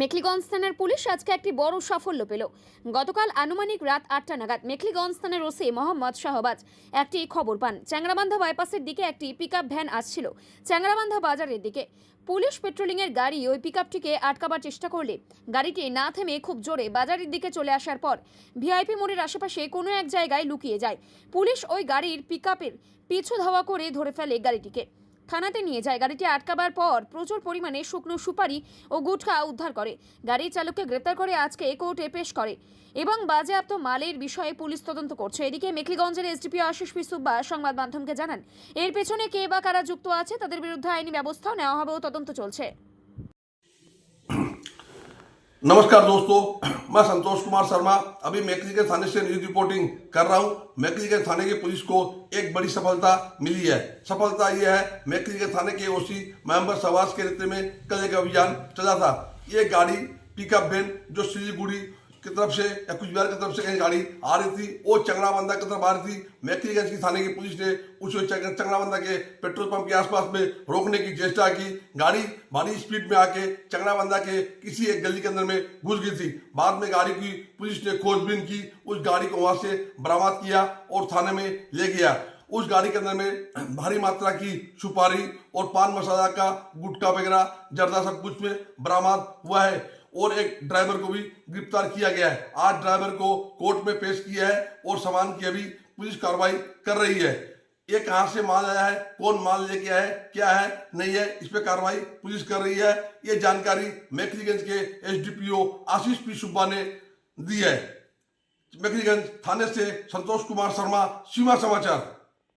মেখলিগঞ্জ থানার পুলিশ আজকে একটি বড় সাফল্য পেল। গতকাল আনুমানিক রাত আটটা নাগাদ মেখলিগঞ্জ থানার ওসি মোহাম্মদ শাহবাজ একটি খবর পান। চ্যাংরাবান্ধা বাইপাসের দিকে একটি পিকআপ ভ্যান আসছিল চ্যাংরাবান্ধা বাজারের দিকে। পুলিশ পেট্রোলিংয়ের গাড়ি ওই পিকআপটিকে আটকাবার চেষ্টা করলে গাড়িটি না থেমে খুব জোরে বাজারের দিকে চলে আসার পর ভিআইপি মোড়ের আশেপাশে কোনো এক জায়গায় লুকিয়ে যায়। পুলিশ ওই গাড়ির পিকআপের পিছু ধাওয়া করে ধরে ফেলে গাড়িটিকে। থানাতে নিয়ে যায়। গাড়িটি আটকাবার পর প্রচুর পরিমাণে শুকনো সুপারি ও গুটখা উদ্ধার করে। গাড়ির চালককে গ্রেপ্তার করে আজকে কোর্টে পেশ করে এবং বাজেয়াপ্ত মালের বিষয়ে পুলিশ তদন্ত করছে। এদিকে মেখলিগঞ্জের এসডিপিও আশিস পিসুব্বা সংবাদ মাধ্যমকে জানান, এর পেছনে কে বা কারা যুক্ত আছে তাদের বিরুদ্ধে আইনি ব্যবস্থাও নেওয়া হবে ও তদন্ত চলছে। नमस्कार दोस्तों, मैं संतोष कुमार शर्मा। अभी मैकली के थाने से न्यूज़ रिपोर्टिंग कर रहा हूँ। मैकली के थाने की पुलिस को एक बड़ी सफलता मिली है। सफलता यह है, मैकली के थाने के ओसी महम्बर सवास के नेतृत्व में कल एक अभियान चला था। ये गाड़ी पिकअप वैन जो सिलीगुड़ी की तरफ़ से या कुछ बिहार की तरफ़ से कहीं गाड़ी आ रही थी, वो चंगड़ाबंदा की तरफ़ आ रही थी। मैकलीगंज की थाने की पुलिस ने उस चंग- चंगड़ाबंदा के पेट्रोल पंप के आसपास में रोकने की चेष्टा की। गाड़ी भारी स्पीड में आके चंगड़ाबंदा के किसी एक गली के अंदर में घुस गई थी। बाद में गाड़ी की पुलिस ने खोजबीन की, उस गाड़ी को वहाँ से बरामद किया और थाने में ले गया। उस गाड़ी के अंदर में भारी मात्रा की सुपारी और पान मसाला का गुटखा वगैरह, जर्दा सब कुछ में बरामद हुआ है। और एक ड्राइवर को भी गिरफ़्तार किया गया है। आज ड्राइवर को कोर्ट में पेश किया है और सामान की अभी पुलिस कार्रवाई कर रही है। ये कहाँ से माल आया है? कौन माल लेके आया है? क्या है? नहीं है? इस पर कार्रवाई पुलिस कर रही है। ये जानकारी मैकलीगंज के एसडीपीओ आशीष पी सुब्बा ने दी है। मैकलीगंज थाने से संतोष कुमार शर्मा, सीमा समाचार।